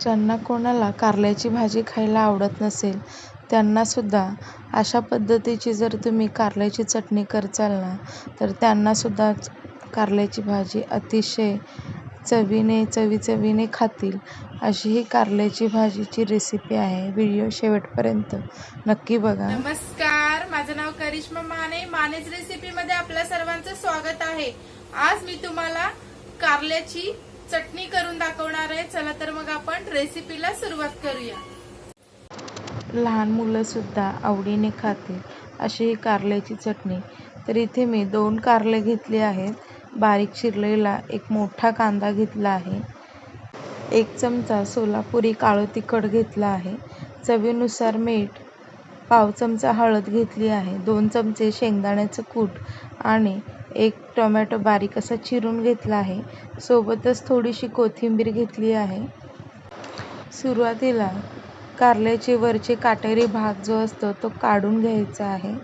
ज्यांना कोणाला कारल्याची भाजी खायला आवडत नसेल त्यांनासुद्धा. अशा पद्धतीची जर तुम्ही कारल्याची चटणी करचाल ना तर त्यांनासुद्धा कारल्याची भाजी अतिशय चवीने चवीचवीने खातील. अशी ही कारल्याची भाजीची रेसिपी आहे. व्हिडिओ शेवटपर्यंत नक्की बघा. नमस्कार माझं नाव करिश्मा माने. मानेच रेसिपी मध्ये आपल्या सर्वांचं स्वागत आहे. आज मी तुम्हाला कारल्याची चटणी करून दाखवणार आहे. चला तर मग आपण रेसिपीला सुरुवात करूया. लहान मुलंसुद्धा आवडीने खातील अशी ही कारल्याची चटणी. तर इथे मी दोन कारले घेतले आहेत. बारीक शिरलेला एक मोठा कांदा घेतला आहे. एक चमचा सोलापुरी काळं तिखट घेतला आहे. चवीनुसार मीठ पाव चमचा हळद घेतली आहे. दोन चमचे शेंगदाण्याचं कूट आणि एक टोमॅटो बारीक असा चिरून घेतला आहे. सोबतच थोडीशी कोथिंबीर घेतली आहे. सुरुवातीला कारल्याचे वरचे काटेरी भाग जो असतो तो काढून घ्यायचा आहे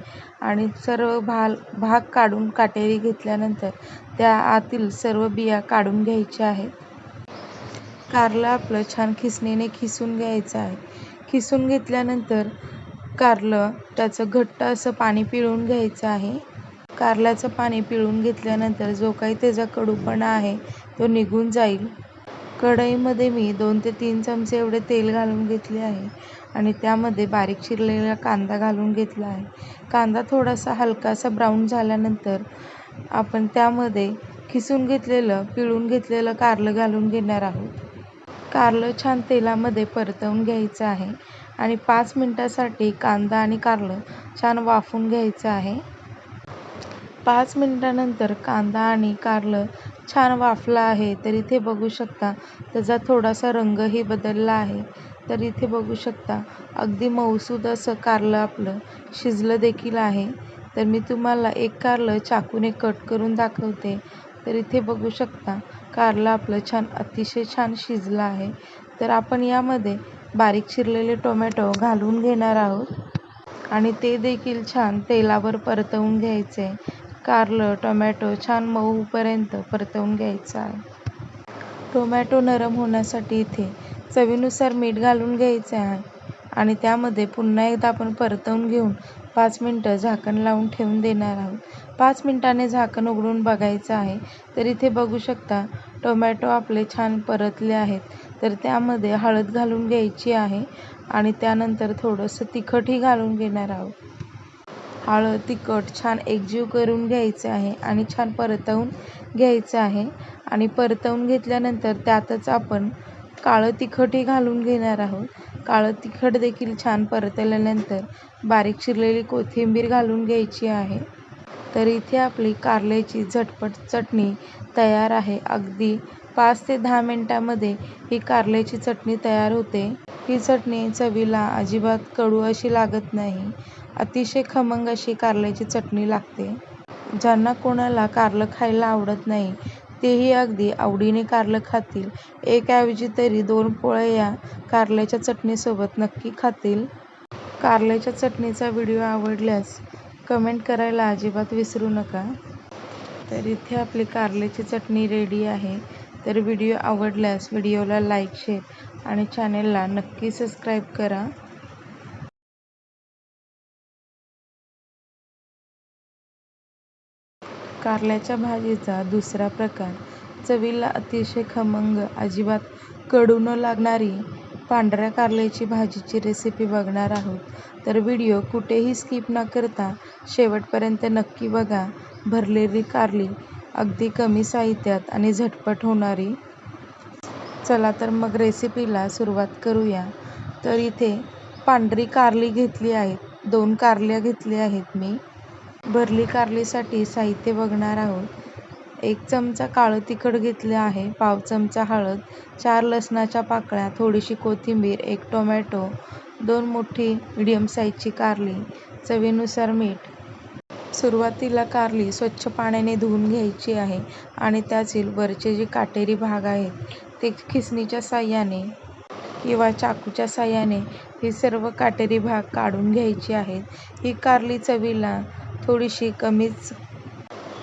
आणि सर्व भाल भाग काढून काटेरी घेतल्यानंतर त्या आतील सर्व बिया काढून घ्यायच्या आहेत. कारलं आपलं छान खिसणीने खिसून घ्यायचं आहे. खिसून घेतल्यानंतर कारलं त्याचं घट्ट असं पाणी पिळून घ्यायचं आहे. कारल्याचं पाणी पिळून घेतल्यानंतर जो काही त्याचा कडूपणा आहे तो निघून जाईल. कढईमध्ये मी दोन ते तीन चमचे एवढे तेल घालून घेतले आहे आणि त्यामध्ये बारीक चिरलेला कांदा घालून घेतला आहे. कांदा थोडासा हलकासा ब्राऊन झाल्यानंतर आपण त्यामध्ये खिसून घेतलेलं पिळून घेतलेलं कारलं घालून घेणार आहोत. कारलं छान तेलामध्ये परतवून घ्यायचं आहे आणि पाच मिनटासाठी कांदा आणि कारलं छान वाफून घ्यायचं आहे. पाच मिनटानंतर कांदा आणि कारलं छान वाफलं आहे तर इथे बघू शकता त्याचा थोडासा रंगही बदलला आहे. तर इथे बघू शकता अगदी मऊसूद असं कारलं आपलं शिजलं देखील आहे. तर मी तुम्हाला एक कारलं चाकूने कट करून दाखवते. तर इथे बघू शकता कारलं आपलं छान अतिशय छान शिजलं आहे. तर आपण यामध्ये बारीक चिरलेले टोमॅटो घालून घेणार आहोत. आणि ते देखील छान तेलावर परतवून घ्यायचे कारलं टोमॅटो छान मऊपर्यंत परतवून घ्यायचं आहे. टोमॅटो नरम होण्यासाठी इथे चवीनुसार मीठ घालून घ्यायचे आहे आणि त्यामध्ये पुन्हा एकदा आपण परतवून घेऊन पाच मिनटं झाकण लावून ठेवून देणार आहोत. पाच मिनटाने झाकण उघडून बघायचं आहे. तर इथे बघू शकता टोमॅटो आपले छान परतले आहेत. तर त्यामध्ये हळद घालून घ्यायची आहे आणि त्यानंतर थोडंसं तिखटही घालून घेणार आहोत. हळद तिखट छान एकजीव करून घ्यायचं आहे आणि छान परतवून घ्यायचं आहे. आणि परतवून घेतल्यानंतर त्यातच आपण काळं तिखटही घालून घेणार आहोत. काळं तिखट देखील छान परतल्यानंतर बारीक चिरलेली कोथिंबीर घालून घ्यायची आहे. तर इथे आपली कारल्याची झटपट चटणी तयार आहे. अगदी पाच ते दहा मिनटामध्ये ही कारल्याची चटणी तयार होते. ही चटणी चवीला अजिबात कडू अशी लागत नाही. अतिशय खमंग अशी कारल्याची चटणी लागते. ज्यांना कोणाला कारलं खायला आवडत नाही तेही अगदी आवडीने कारलं खातील. एकाऐवजी तरी दोन पोळ्या या कारल्याच्या चटणीसोबत नक्की खातील. कारल्याच्या चटणीचा व्हिडिओ आवडल्यास कमेंट करायला अजिबात विसरू नका. तर इथे आपली कारल्याची चटणी रेडी आहे. तर व्हिडिओ आवडल्यास व्हिडिओला लाईक शेअर आणि चॅनेलला नक्की सबस्क्राईब करा. कारल्याच्या भाजीचा दुसरा प्रकार चवीला अतिशय खमंग अजिबात कडू न लागणारी पांढऱ्या कारल्याची भाजीची रेसिपी बघणार आहोत. तर व्हिडिओ कुठेही स्किप न करता शेवटपर्यंत नक्की बघा. भरलेली कारली अगदी कमी साहित्यात आणि झटपट होणारी. चला तर मग रेसिपीला सुरुवात करूया. तर इथे पांढरी कारली घेतली आहेत. दोन कारल्या घेतल्या आहेत मी. भरली कारलीसाठी साहित्य बघणार आहोत. एक चमचा काळं तिखट घेतले आहे पाव चमचा हळद चार लसणाच्या पाकळ्या थोडीशी कोथिंबीर एक टोमॅटो दोन मोठी मिडियम साईजची कारली चवीनुसार मीठ. सुरुवातीला कारली स्वच्छ पाण्याने धुवून घ्यायची आहे आणि त्यातील वरचे जे काटेरी भाग आहेत ते खिसणीच्या साह्याने किंवा चाकूच्या साह्याने हे सर्व काटेरी भाग काढून घ्यायचे आहेत. ही कारली चवीला थोडीशी कमीच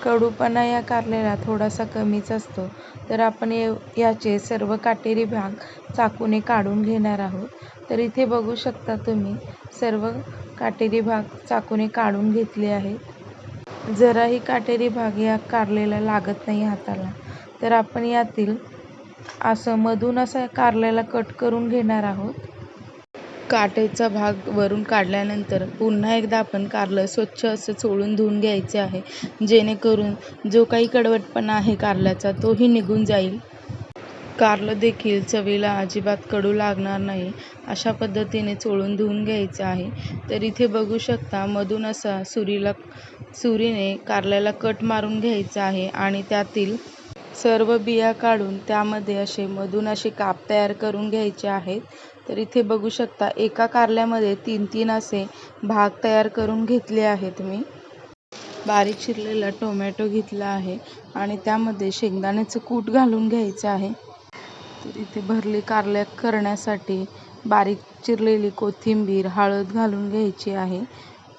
कडूपणा या कारल्याला थोडासा कमीच असतो. तर आपण ये याचे सर्व काटेरी भाग चाकूने काढून घेणार आहोत. तर इथे बघू शकता तुम्ही सर्व काटेरी भाग चाकूने काढून घेतले आहेत. जराही काटेरी भाग या कारलेला लागत नाही हाताला. तर आपण यातील असं मधून असं कारल्याला कट करून घेणार आहोत. काटेचा भाग वरून काढल्यानंतर पुन्हा एकदा आपण कारलं स्वच्छ असं चोळून धुवून घ्यायचे आहे. जेणेकरून जो काही कडवटपणा आहे कारल्याचा तोही निघून जाईल. कारलं देखील चवीला अजिबात कडू लागणार नाही अशा पद्धतीने चोळून धुवून घ्यायचं आहे. तर इथे बघू शकता मधून असा सुरीला सुरीने कारल्याला कट मारून घ्यायचा आहे आणि त्यातील सर्व बिया काढून त्यामध्ये असे मधून असे काप तयार करून घ्यायचे आहेत. तर इथे बघू शकता एका कारल्यामध्ये तीन तीन असे भाग तयार करून घेतले आहेत मी. बारीक चिरलेला टोमॅटो घेतला आहे आणि त्यामध्ये शेंगदाण्याचं कूट घालून घ्यायचं आहे. तर इथे भरली कारल्या करण्यासाठी बारीक चिरलेली कोथिंबीर हळद घालून घ्यायची आहे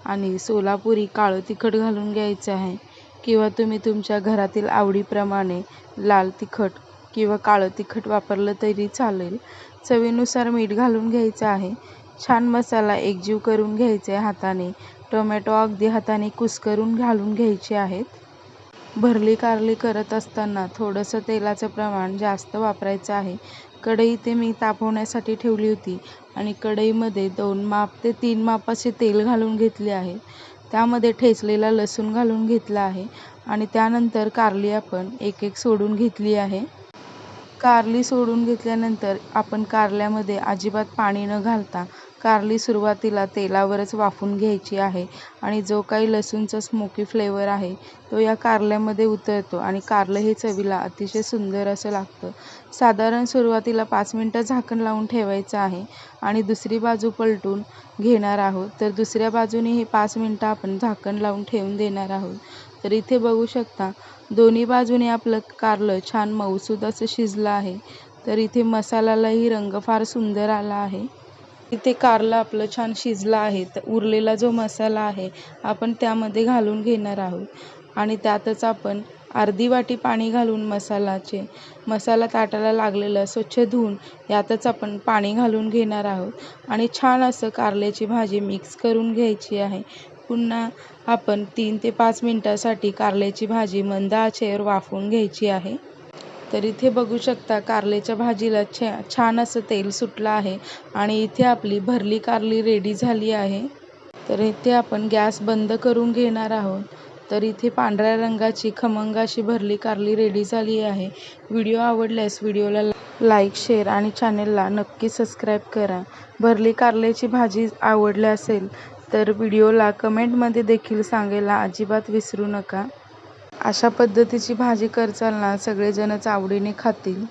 आणि सोलापुरी काळं तिखट घालून घ्यायचं आहे. किंवा तुम्ही तुमच्या घरातील आवडीप्रमाणे लाल तिखट किंवा काळं तिखट वापरलं तरी चालेल. चवीनुसार मीठ घालून घ्यायचं आहे. छान मसाला एकजीव करून घ्यायचे आहे हाताने. टोमॅटो अगदी हाताने कुस्करून घालून घ्यायचे आहेत. भरली कारली करत असताना थोडंसं तेलाचं प्रमाण जास्त वापरायचं आहे. कढई ते मी तापवण्यासाठी ठेवली होती आणि कढईमध्ये दोन माप ते तीन मापाचे तेल घालून घेतले आहे. त्यामध्ये ठेचलेला लसूण घालून घेतला आहे आणि त्यानंतर कारली आपण एक एक सोडून घेतली आहे. कारली सोडून घेतल्यानंतर आपण कारल्यामध्ये अजिबात पाणी न घालता कारली सुरुवातीला तेलावरच वाफून घ्यायची आहे आणि जो काही लसूणचा स्मोकी फ्लेवर आहे तो या कारल्यामध्ये उतरतो आणि कारलं हे चवीला अतिशय सुंदर असं लागतं. साधारण सुरुवातीला पाच मिनटं झाकण लावून ठेवायचं आहे आणि दुसरी बाजू पलटून घेणार आहोत. तर दुसऱ्या बाजूने हे पाच मिनटं आपण झाकण लावून ठेवून देणार आहोत. तर इथे बघू शकता दोन्ही बाजूने आपलं कारलं छान मऊसूद असं शिजलं आहे. तर इथे मसाल्यालाही रंग फार सुंदर आला आहे. इथे कारलं आपलं छान शिजलं आहे. तर उरलेला जो मसाला आहे आपण त्यामध्ये घालून घेणार आहोत. आणि त्यातच आपण अर्धी वाटी पाणी घालून मसालाचे मसाला ताटाला लागलेलं स्वच्छ धुवून यातच आपण पाणी घालून घेणार आहोत. आणि छान असं कारल्याची भाजी मिक्स करून घ्यायची आहे. पुन्हा आपण तीन ते पाच मिनटासाठी कारल्याची भाजी मंद आचेवर वाफवून घ्यायची आहे. तर इथे बघू शकता कारल्याच्या भाजीला छा छान असं तेल सुटलं आहे आणि इथे आपली भरली कारली रेडी झाली आहे. तर इथे आपण गॅस बंद करून घेणार आहोत. तर इथे पांढऱ्या रंगाची खमंग अशी भरली कारली रेडी झाली आहे. व्हिडिओ आवडल्यास व्हिडिओला लाईक शेअर आणि चॅनेलला नक्की सबस्क्राईब करा. भरली कारल्याची भाजी आवडली असेल तर व्हिडिओला कमेंटमध्ये देखील सांगायला अजिबात विसरू नका. अशा पद्धतीची भाजी करचाल ना सगळेजणच आवडीने खातील.